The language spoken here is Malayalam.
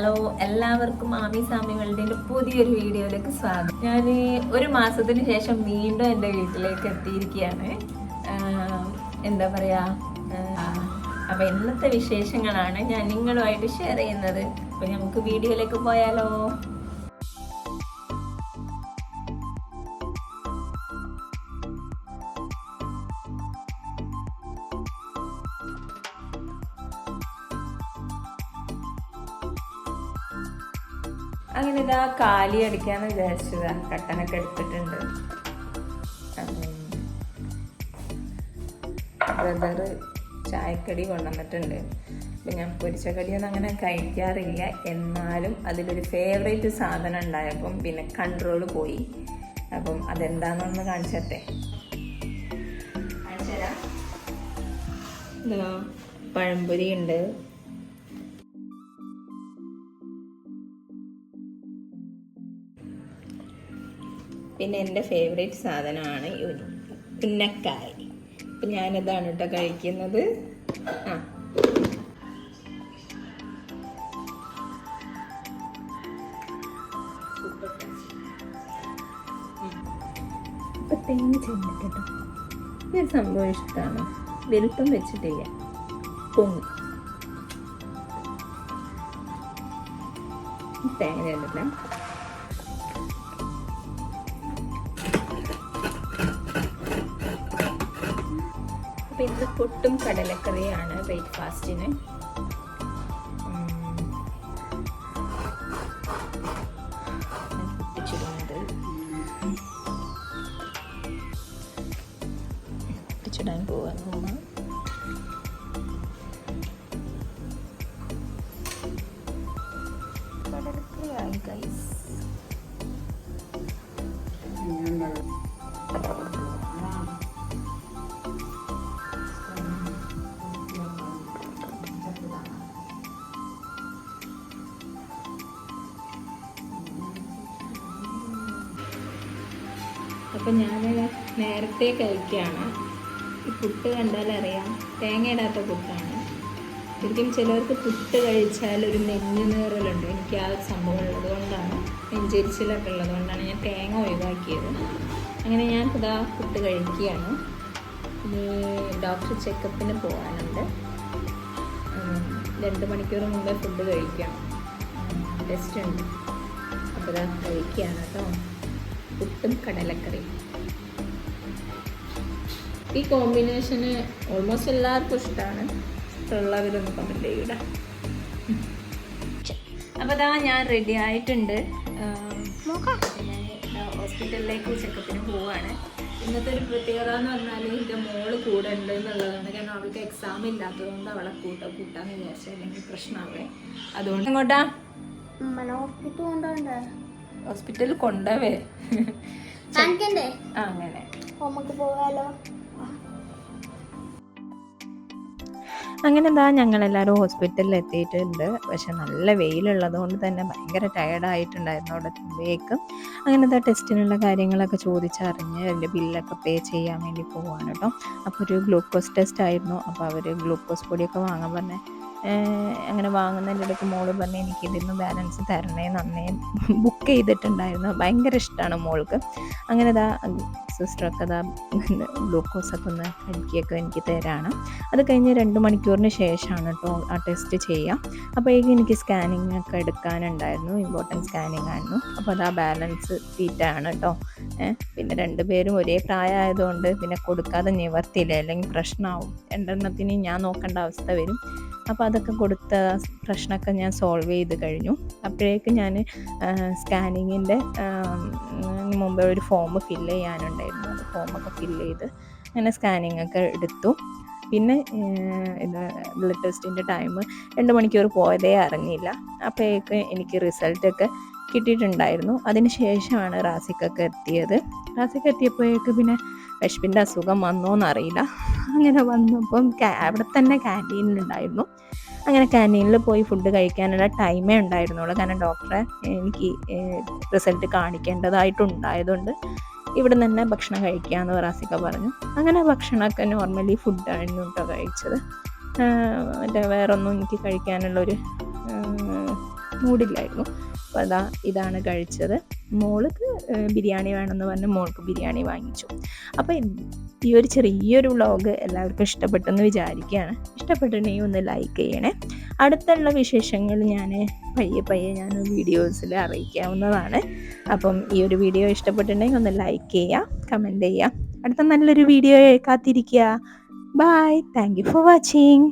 ഹലോ എല്ലാവർക്കും ആമി സാമികളുടെ പുതിയൊരു വീഡിയോയിലേക്ക് സ്വാഗതം. ഞാൻ ഒരു മാസത്തിന് ശേഷം വീണ്ടും എന്റെ വീട്ടിലേക്ക് എത്തിയിരിക്കുകയാണ്. എന്താ പറയുക അപ്പോൾ ഇന്നത്തെ വിശേഷങ്ങളാണ് ഞാൻ നിങ്ങളുമായിട്ട് ഷെയർ ചെയ്യുന്നത്. അപ്പോൾ നമുക്ക് വീഡിയോയിലേക്ക് പോയാലോ? അങ്ങനെ ഇതാ കാലി അടിക്കാന്ന് വിചാരിച്ചതാ. കട്ടനൊക്കെ എടുത്തിട്ടുണ്ട്. ബ്രദറ് ചായക്കടി കൊണ്ടുവന്നിട്ടുണ്ട്. അപ്പം ഞാൻ പൊരിച്ച കടിയൊന്നും അങ്ങനെ കഴിക്കാറില്ല. എന്നാലും അതിലൊരു ഫേവറേറ്റ് സാധനം ഉണ്ടായപ്പം പിന്നെ കൺട്രോൾ പോയി. അപ്പം അതെന്താണെന്നൊന്ന് കാണിച്ചട്ടെ. കാണിച്ചു തരാം പഴംപൊരി ഉണ്ട്. പിന്നെ എന്റെ ഫേവറേറ്റ് സാധനമാണ് ഉന്നക്കായ്. അപ്പം ഞാനിതാണ് കേട്ടോ കഴിക്കുന്നത്. ആ. തേങ്ങ കേട്ടോ ഈ സംഭവം ഇഷ്ടമാണ്. വലുപ്പം വെച്ചിട്ടില്ല. പൊങ്ങി. തേങ്ങ ചെന്നിട്ടില്ല അപ്പൊ ഇന്ന് പുട്ടും കടലക്കറിയാണ് ബ്രേക്ക്ഫാസ്റ്റിന്. പൊട്ടിച്ചിടുന്നത് പൊട്ടിച്ചിടാൻ പോവാൻ പോവാ. അപ്പം ഞാൻ നേരത്തെ കഴിക്കുകയാണ് ഈ പുട്ട് കണ്ടാലറിയാം തേങ്ങ ഇടാത്ത പുട്ടാണ്. ശരിക്കും ചിലർക്ക് പുട്ട് കഴിച്ചാൽ ഒരു നെഞ്ഞു നേറലുണ്ട്. എനിക്ക് ആ സംഭവം ഉള്ളത് കൊണ്ടാണ്. നെഞ്ചരിച്ചിലൊക്കെ ഉള്ളത് കൊണ്ടാണ് ഞാൻ തേങ്ങ ഒഴിവാക്കിയത്. അങ്ങനെ ഞാൻ ഇതാ പുട്ട് കഴിക്കുകയാണ്. ഇനി ഡോക്ടർ ചെക്കപ്പിന് പോകാനുണ്ട് രണ്ട് മണിക്കൂർ മുമ്പേ ഫുഡ് കഴിക്കണം ടെസ്റ്റ് ഉണ്ട്. അപ്പോൾ ഇതാ കഴിക്കുകയാണ് കേട്ടോ. പുട്ടും കടലക്കറിയും. ഈ കോമ്പിനേഷന് ഓൾമോസ്റ്റ് എല്ലാവർക്കും ഇഷ്ടമാണ് ഇഷ്ടമുള്ളവരൊന്ന് കമന്റ് ചെയ്യൂടെ. അപ്പോൾ അതാ ഞാൻ റെഡി ആയിട്ടുണ്ട്. ഞാൻ ഹോസ്പിറ്റലിലേക്ക് ചെക്കപ്പിന് പോവുകയാണ് ഇന്നത്തെ ഒരു പ്രത്യേകത എന്ന് പറഞ്ഞാൽ എന്റെ മോൾ കൂടെ ഉണ്ട് എന്നുള്ളതാണ്. കാരണം അവൾക്ക് എക്സാം ഇല്ലാത്തതുകൊണ്ട് അവളെ കൂട്ട കൂട്ടാന്ന് വിചാരിച്ചു അല്ലെങ്കിൽ പ്രശ്നമാവേ. അതുകൊണ്ട് എങ്ങോട്ടാ? ഹോസ്പിറ്റൽ കൊണ്ടുപോണ്ടേ ഹോസ്പിറ്റലിൽ കൊണ്ടുപോവേ. അങ്ങനെ. നമുക്ക് പോകാലോ. അങ്ങനെ എന്താ ഞങ്ങളെല്ലാവരും ഹോസ്പിറ്റലിൽ എത്തിയിട്ടുണ്ട് പക്ഷെ നല്ല വെയിലുള്ളത് കൊണ്ട് തന്നെ ഭയങ്കര ടയർഡായിട്ടുണ്ടായിരുന്നു അവിടെ എത്തുമ്പോഴേക്കും. അങ്ങനെ എന്താ ടെസ്റ്റിനുള്ള കാര്യങ്ങളൊക്കെ ചോദിച്ചറിഞ്ഞ് അതിന്റെ ബില്ലൊക്കെ പേ ചെയ്യാൻ വേണ്ടി പോവാണ് കേട്ടോ. അപ്പോൾ ഒരു ഗ്ലൂക്കോസ് ടെസ്റ്റ് ആയിരുന്നു. അപ്പോൾ അവർ ഗ്ലൂക്കോസ് പൊടിയൊക്കെ വാങ്ങാൻ പറഞ്ഞ് അങ്ങനെ വാങ്ങുന്നതിന്റെ ഇടയ്ക്ക് മോൾ പറഞ്ഞ് എനിക്ക് ഇതിന്ന് ബാലൻസ് തരണേ നന്നേ. ബുക്ക് ചെയ്തിട്ടുണ്ടായിരുന്നു. ഭയങ്കര ഇഷ്ടമാണ് മോൾക്ക്. അങ്ങനെ ഇതാ സിസ്റ്ററൊക്കെ ഇതാ ഗ്ലൂക്കോസൊക്കെ ഒന്ന് കഴിക്കുകയൊക്കെ എനിക്ക് തരാണ്. അത് കഴിഞ്ഞ് രണ്ട് മണിക്കൂറിന് ശേഷമാണ് കേട്ടോ ആ ടെസ്റ്റ് ചെയ്യുക അപ്പോഴേക്കും എനിക്ക് സ്കാനിങ് ഒക്കെ എടുക്കാനുണ്ടായിരുന്നു ഇമ്പോർട്ടന്റ് സ്കാനിങ് ആയിരുന്നു. അപ്പോൾ അത് ആ ബാലൻസ് തീറ്റാണ് കേട്ടോ പിന്നെ രണ്ടുപേരും ഒരേ പ്രായമായതുകൊണ്ട് പിന്നെ കൊടുക്കാതെ നിവർത്തിയില്ല? അല്ലെങ്കിൽ പ്രശ്നമാവും രണ്ടെണ്ണത്തിന് ഞാൻ നോക്കേണ്ട അവസ്ഥ വരും. അപ്പോൾ അതൊക്കെ കൊടുത്ത പ്രശ്നമൊക്കെ ഞാൻ സോൾവ് ചെയ്ത് കഴിഞ്ഞു. അപ്പോഴേക്കും ഞാൻ സ്കാനിങ്ങിന്റെ മുമ്പ് ഒരു ഫോം ഫില്ല് ചെയ്യാനുണ്ടായിരുന്നു. അത് ഫോമൊക്കെ ഫില്ല് ചെയ്ത് അങ്ങനെ സ്കാനിങ് ഒക്കെ എടുത്തു. പിന്നെ ഇത് ബ്ലഡ് ടെസ്റ്റിന്റെ ടൈം രണ്ട് മണിക്കൂർ പോയതേ അറിഞ്ഞില്ല. അപ്പോഴേക്ക് എനിക്ക് റിസൾട്ടൊക്കെ കിട്ടിയിട്ടുണ്ടായിരുന്നു. അതിന് ശേഷമാണ് റാസിക്കൊക്കെ എത്തിയത്. റാസിക്ക് എത്തിയപ്പോഴേക്ക് പിന്നെ വിശപ്പിന്റെ അസുഖം വന്നോന്നറിയില്ല അങ്ങനെ വന്നപ്പം അവിടെ തന്നെ ക്യാന്റീനിലുണ്ടായിരുന്നു അങ്ങനെ ക്യാന്റീനിൽ പോയി ഫുഡ് കഴിക്കാനുള്ള ടൈമേ ഉണ്ടായിരുന്നുള്ളൂ. കാരണം ഡോക്ടറെ എനിക്ക് റിസൾട്ട് കാണിക്കേണ്ടതായിട്ടുണ്ടായതുകൊണ്ട് ഇവിടെ തന്നെ ഭക്ഷണം കഴിക്കാമെന്ന് റാസിക്ക പറഞ്ഞു. അങ്ങനെ ഭക്ഷണമൊക്കെ നോർമലി ഫുഡായിരുന്നു കേട്ടോ കഴിച്ചത്. മറ്റേ വേറൊന്നും എനിക്ക് കഴിക്കാനുള്ളൊരു മൂഡില്ലായിരുന്നു അപ്പോൾ അതാ ഇതാണ് കഴിച്ചത്. മോൾക്ക് ബിരിയാണി വേണമെന്ന് പറഞ്ഞ് മോൾക്ക് ബിരിയാണി വാങ്ങിച്ചു. അപ്പോൾ ഈ ഒരു ചെറിയൊരു വ്ളോഗ് എല്ലാവർക്കും ഇഷ്ടപ്പെട്ടെന്ന് വിചാരിക്കുകയാണ്. ഇഷ്ടപ്പെട്ടിട്ടുണ്ടെങ്കിൽ ഒന്ന് ലൈക്ക് ചെയ്യണേ. അടുത്തുള്ള വിശേഷങ്ങൾ ഞാൻ പയ്യെ പയ്യെ ഞാൻ വീഡിയോസിൽ അറിയിക്കാവുന്നതാണ്. അപ്പം ഈ ഒരു വീഡിയോ ഇഷ്ടപ്പെട്ടിട്ടുണ്ടെങ്കിൽ ഒന്ന് ലൈക്ക് ചെയ്യുക കമന്റ് ചെയ്യുക അടുത്ത നല്ലൊരു വീഡിയോ കാത്തിരിക്കുക. Bye thank you for watching